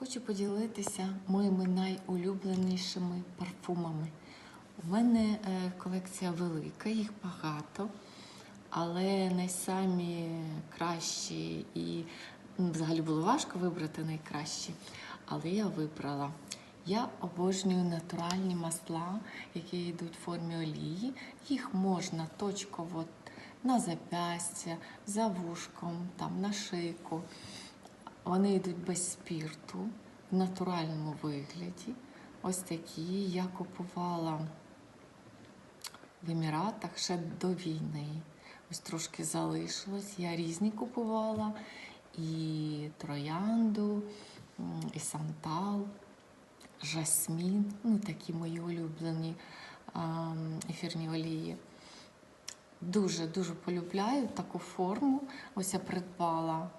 Хочу поділитися моїми найулюбленішими парфумами. У мене е, колекція велика, їх багато, але найсамі кращі і ну, взагалі було важко вибрати найкращі, але я вибрала. Я обожнюю натуральні масла, які йдуть в формі олії. Їх можна точково на запястя, за вушком, там, на шийку. Вони йдуть без спірту, в натуральному вигляді. Ось такі я купувала в Еміратах ще до війни. Ось трошки залишилось. Я різні купувала і троянду, і сантал, жасмін, ну такі мої улюблені ефірні олії. Дуже дуже полюбляю таку форму. Ось я придбала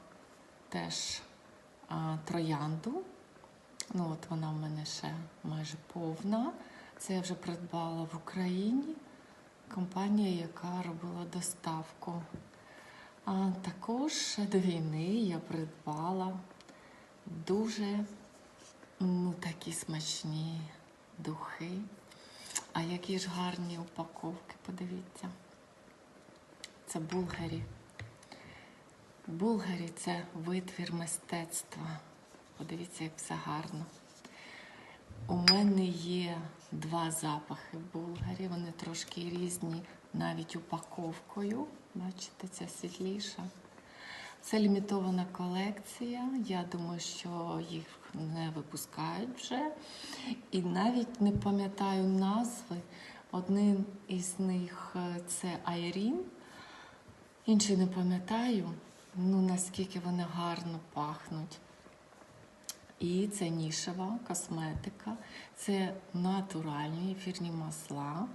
теж троянду. Ну, от вона в мене ще майже повна. Це я вже придбала в Україні. Компанія, яка робила доставку. А також до війни я придбала дуже ну, такі смачні духи. А які ж гарні упаковки, подивіться. Це булгарі. Булгарі це витвір мистецтва. Подивіться, як все гарно. У мене є два запахи булгарі, вони трошки різні навіть упаковкою. Бачите, ця світліша. Це лімітована колекція. Я думаю, що їх не випускають вже. І навіть не пам'ятаю назви. Один із них е, це Айрін, інший не пам'ятаю. Ну наскільки вони гарно пахнуть. І це нішева косметика, це натуральні ефірні масла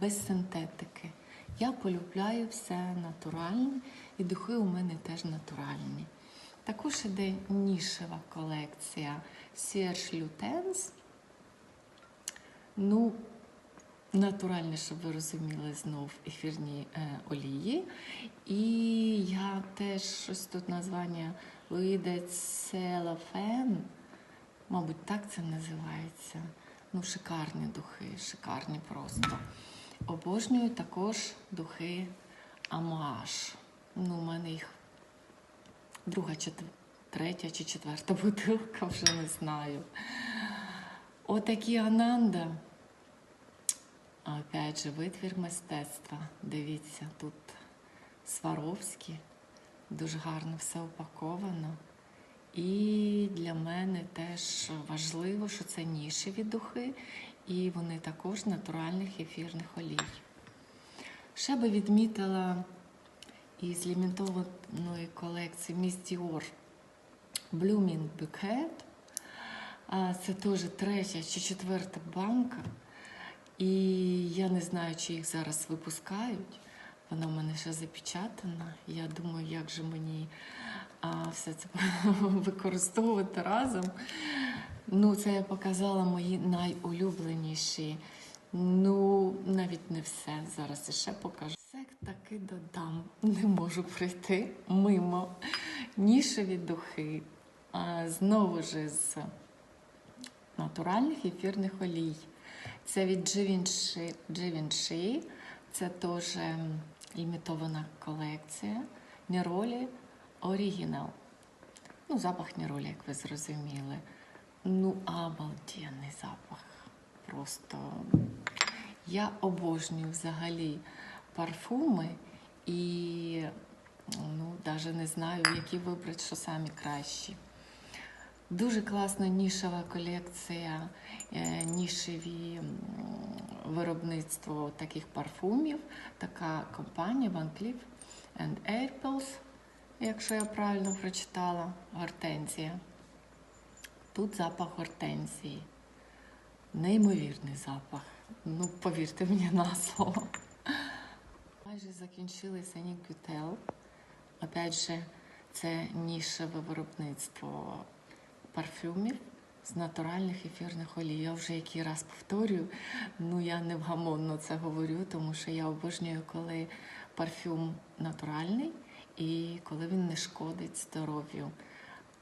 без синтетики. Я полюбляю все натуральне, і духи у мене теж натуральні. Також іде нішева колекція Serge Lutens. Ну, натуральні, щоб ви розуміли, знов ефірні е, олії. І я теж щось тут названня вийде Целофен. Мабуть, так це називається. Ну, шикарні духи, шикарні просто. Обожнюю також духи Амаш. Ну, у мене їх друга, третя чи четверта бутилка, вже не знаю. Отакі Ананда. Опять же, витвір мистецтва. Дивіться, тут Сваровські. Дуже гарно все упаковано. І для мене теж важливо, що це нішеві духи, і вони також натуральних ефірних олій. Ще би відмітила із лімітованої колекції Dior Blooming Bouquet. Це теж третя чи четверта банка. І я не знаю, чи їх зараз випускають. Вона в мене ще запечатана. Я думаю, як же мені а, все це використовувати разом. Ну, це я показала мої найулюбленіші. Ну, навіть не все. Зараз ще покажу. Все таки додам. Не можу пройти мимо. Нішеві духи. А, знову ж з натуральних ефірних олій. Це від Givenchy. Це теж ем, лімітована колекція. Неролі Оригінал. Ну, запах Неролі, як ви зрозуміли. Ну, обалденний запах. Просто я обожнюю взагалі парфуми і ну, навіть не знаю, які вибрати, що самі кращі. Дуже класна нішева колекція, е, нішеві виробництво таких парфумів. Така компанія Van Cleef and якщо я правильно прочитала, гортензія. Тут запах гортензії. Неймовірний запах. Ну, повірте мені на слово. Майже закінчилися Нікютел. Опять же, це нішеве виробництво парфюмів з натуральних ефірних олій. Я вже який раз повторюю, ну я невгамонно це говорю, тому що я обожнюю, коли парфюм натуральний і коли він не шкодить здоров'ю.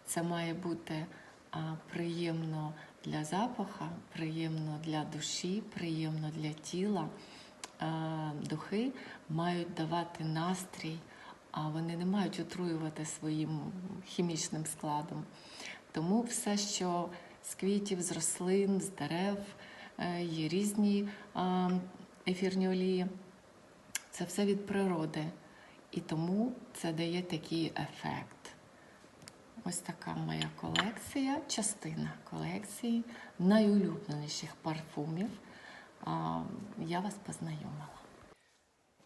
Це має бути а, приємно для запаха, приємно для душі, приємно для тіла. Е, Духи мають давати настрій, а вони не мають отруювати своїм хімічним складом. Тому все, що з квітів, з рослин, з дерев, е, є різні ефірні олії. Це все від природи. І тому це дає такий ефект. Ось така моя колекція, частина колекції найулюбленіших парфумів. Я вас познайомила.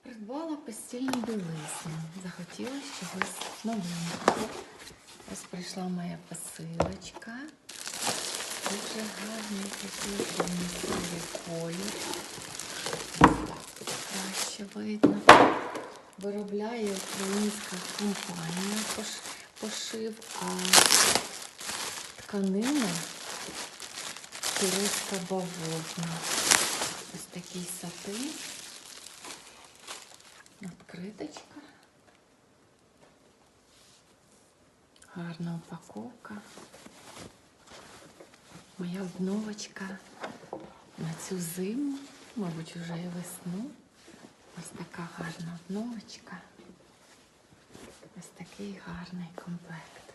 Придбала постільну білизну. Захотілося чогось новенького. Ось прийшла моя посилочка. Дуже гарний такий принесовий колір. Краще видно. Виробляє українська компанія пошив, а тканина турецька бавовна. Ось такий сатин. Откриточка. Гарна упаковка. Моя обновочка на цю зиму, мабуть, вже і весну. Ось така гарна обновочка. Ось такий гарний комплект.